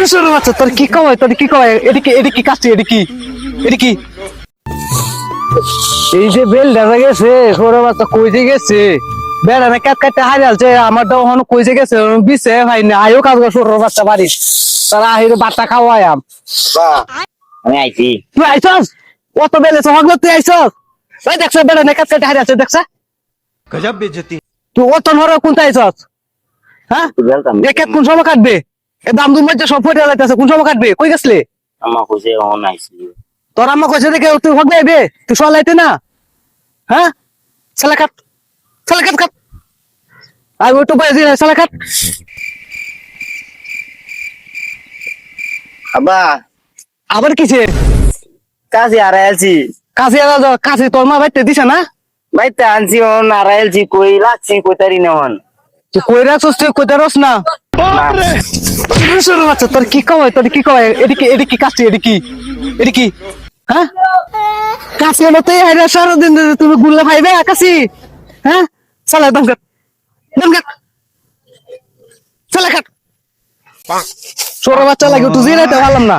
মানুষের বাচ্চা তোর কি কয় তোর কি কয় এদিকে এদিকে এটা কি কাটছে এটা কি এই যে বেল দেখা গেছে সোরা বাচ্চা কইতে গেছে বেড়া না কাট কাটতে হারালছে আমার তো ওখানে কইছে গেছে বিছে ভাই না আয়ো কাজ করে সোরা বাচ্চা বাড়ি। তারা আহিরে বাচ্চা খাওয়াই আম। আমি আইছি। তুই আইছস? অত বেলে সহগ তুই আইছস? ভাই দেখছ বেড়া না কাট কাটতে হারালছে দেখছ? গজব বেজতি। তুই অত নরা কোনটা আইছস? হ্যাঁ? কোন সময় কাটবে? এ দাম দুম মধ্যে সব ফটে যাইতেছে কোন সময় কাটবে? কই গেছলে? আমার কইছে অন আইছি তোর আম্মা কইছে দেখে তুই হক যাইবে তুই সলাইতে না? হ্যাঁ? সালা কাট সালা কাট কাট। আই ওই তো বাইরে সালা কাট। আবা আবার কিছে কাজে আর আইছি। তোর মা বাইতে দিছে না? বাইতে আনছি অন আর আইছি কই লাগছি কই তারি না অন। তুই কই রাখছিস তুই কই রস না? আচ্ছা তোর কি কয় তোর কি কয় এদিকে এদিকে কাছে এদিকে এদিকে। হ্যাঁ? কাছে এলো তো আইরা সারাদিন তুমি গুল্লা খাইবে কাছে হ্যাঁ? চালা দম কাট দম কাট চালা কাট। ছোট বাচ্চা লাগে তুই জিরাইতে পারলাম না।